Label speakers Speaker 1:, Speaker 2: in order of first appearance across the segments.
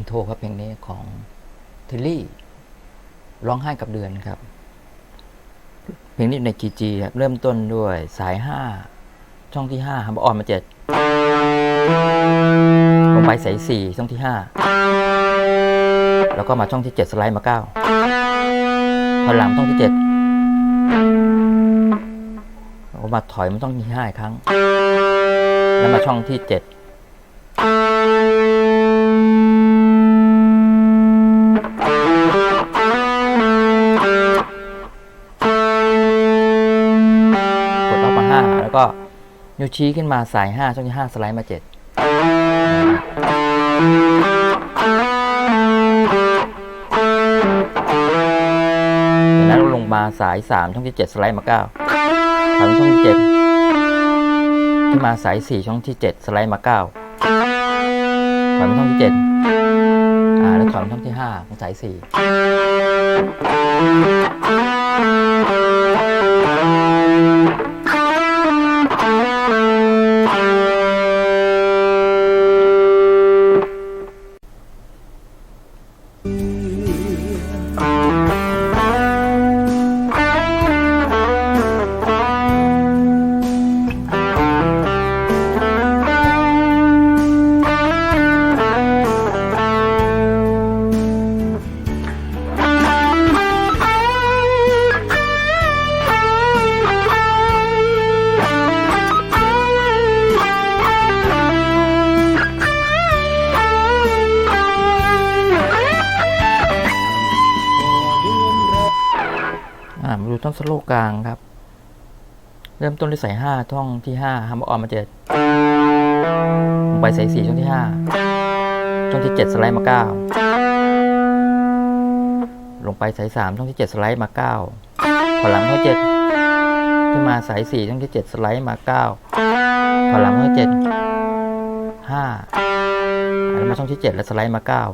Speaker 1: งโทรครับเพลงนี้ของทิลลี่ ร้องไห้กับเดือนครับ เพลงนี้ในกีจีครับเริ่มต้นด้วยสายห้าช่องที่ห้าฮัมออนมาเจ็ดลงไปสายสี่ช่องที่ห้าแล้วก็มาช่องที่เจ็ดสไลด์มาเก้าพอหลังช่องที่เจ็ดมาถอยมาช่องที่ห้าอีกครั้ง แล้วมาช่องที่เจ็ด นิ้วชี้ขึ้นมาสายห้าช่องที่ห้าสไลด์มาเจ็ดจากนั้นลงมาสายสามช่องที่เจ็ดสไลด์มาเก้าถอยมาช่องที่เจ็ดขึ้นมาสายสี่ช่องที่เจ็ดสไลด์มาเก้าถอยมาช่องที่เจ็ดอ่า แล้วถอยมาช่องที่ห้าของสาย สี่อ่ามาดูต้นสโลว์กลางครับ เริ่มต้นด้วยสายห้าท่องที่ห้าฮัมออนมาเจ็ดลงไปสายสี่ช่องที่ห้าช่องที่เจ็ดสไลด์มาเก้าลงไปสายสามช่องที่เจ็ดสไลด์มาเก้าพอหลังช่องเจ็ดขึ้นมาสายสี่ช่องที่เจ็ดสไลด์มาเก้าพอหลังช่องเจ็ดห้าแล้วมาช่องที่เจ็ดแล้วสไลด์มาเก้า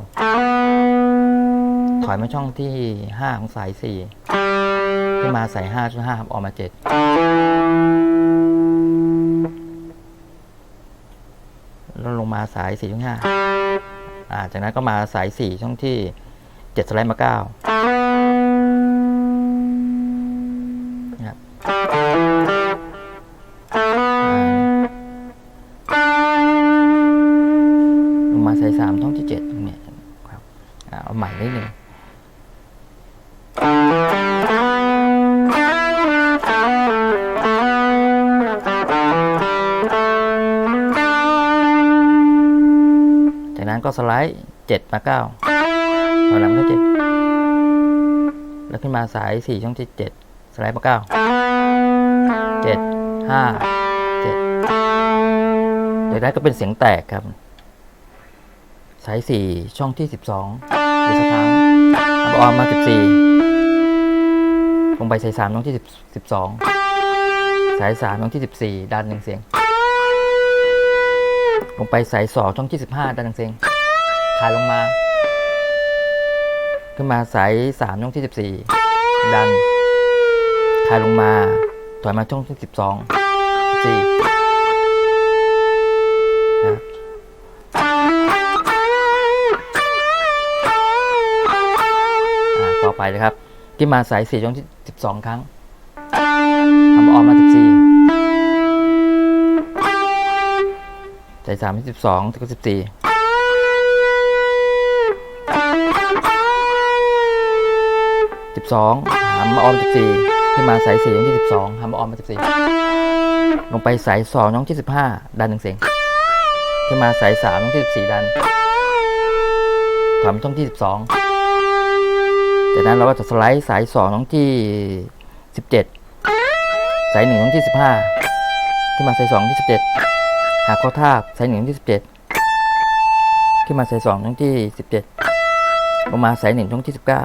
Speaker 1: ถอยมาช่องที่ห้าของสายสี่ ขึ้นมาใส่ห้าช่วห้าครับออกมาเจ็ดแล้วลงมาสายสี่ช่องห้าอ่าจากนั้นก็มาสายสี่ช่องที่เจ็ดสไลด์มาเก้าครับลงมาสายสามช่องที่เจ็ดเนี่ยครับเอาใหม่นิดหนึ่ง ก็สไลด์เจ็ดมาเก้าถอยหลังก็เจ็ดแล้วขึ้นมาสายสี่ช่องที่เจ็ดสไลด์มาเก้าเจ็ดห้าเจ็ดจากนั้นก็เป็นเสียงแตกครับ สายสี่ช่องที่สิบสองอีกสักครั้งอับออนมาสิบสี่ลงไปสายสามช่องที่สิบสิบสองสายสามช่องที่สิบสี่ดันหนึ่งเสียง ลงไปสายสองช่องที่สิบห้าดันหนึ่งเสียง ขายลงมา ขึ้นมาสายสามช่องที่สิบสี่ดันขายลงมา ถอยมาช่องที่สิบสองสี่นะอ่าต่อไปเลยครับขึ้นมาสายสี่ช่องที่สิบสองครั้งทำออกมาสิบสี่สายสามที่สิบสองก็สิบสี่ สิบสองหามมาออมสิบสี่ขึ้นมาสายสี่ช่องที่สิบสองหามมาออมมาสิบสี่ลงไปสายสองช่องที่สิบห้าดันหนึ่งเสียงขึ้นมาสายสามช่องที่สิบสี่ดันถอยมาช่องที่สิบสองจากนั้นเราก็จะสไลด์สายสองช่องที่สิบเจ็ดสายหนึ่งช่องที่สิบห้าขึ้นมาสายสองที่สิบเจ็ดหาข้อทาบสายหนึ่งช่องที่สิบเจ็ดขึ้นมาสายสองช่องที่สิบเจ็ดลงมาสายหนึ่งช่องที่สิบเก้า